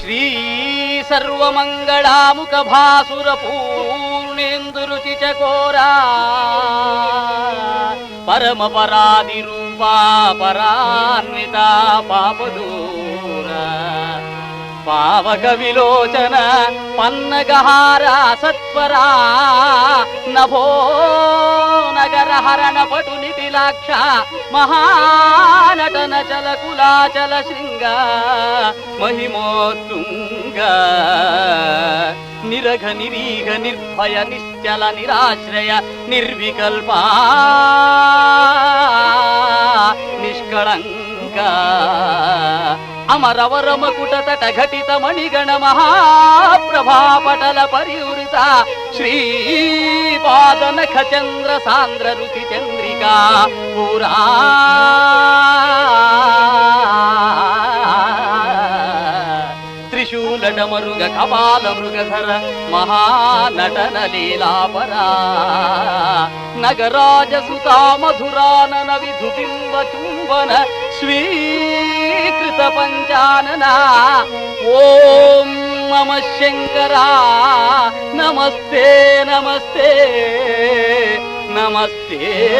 శ్రీ సర్వమంగళాముఖ భాసుర పూర్ణేందురుచి చకోరా పరమ పరాది రూపా పరాన్విత పాపదూరా. పావక విలోచన పన్నగహార సత్వరా. నభో నగర హరణ పటు నిటిలాక్ష మహానటన చల కులాచల శృంగ మహిమోత్తుంగ. నిరఘ నిరీఘ నిర్భయ నిశ్చల నిరాశ్రయ నిర్వికల్ప నిష్కళంక. అమరవరమ కుటతట ఘటిత మణిగణ మహాప్రభాపటల పరివృత శ్రీపాదనఖ చంద్ర సాంద్ర రుచి చంద్రికా పురా త్రిశూలటమరుగ కపాల మృగధర మహానటన లీలాపరా నగరాజసుతా మధురానన విధుబింబ చుంబన శ్రీ పంచానన? ఓం నమ శంకరా. నమస్తే నమస్తే. నమస్తే.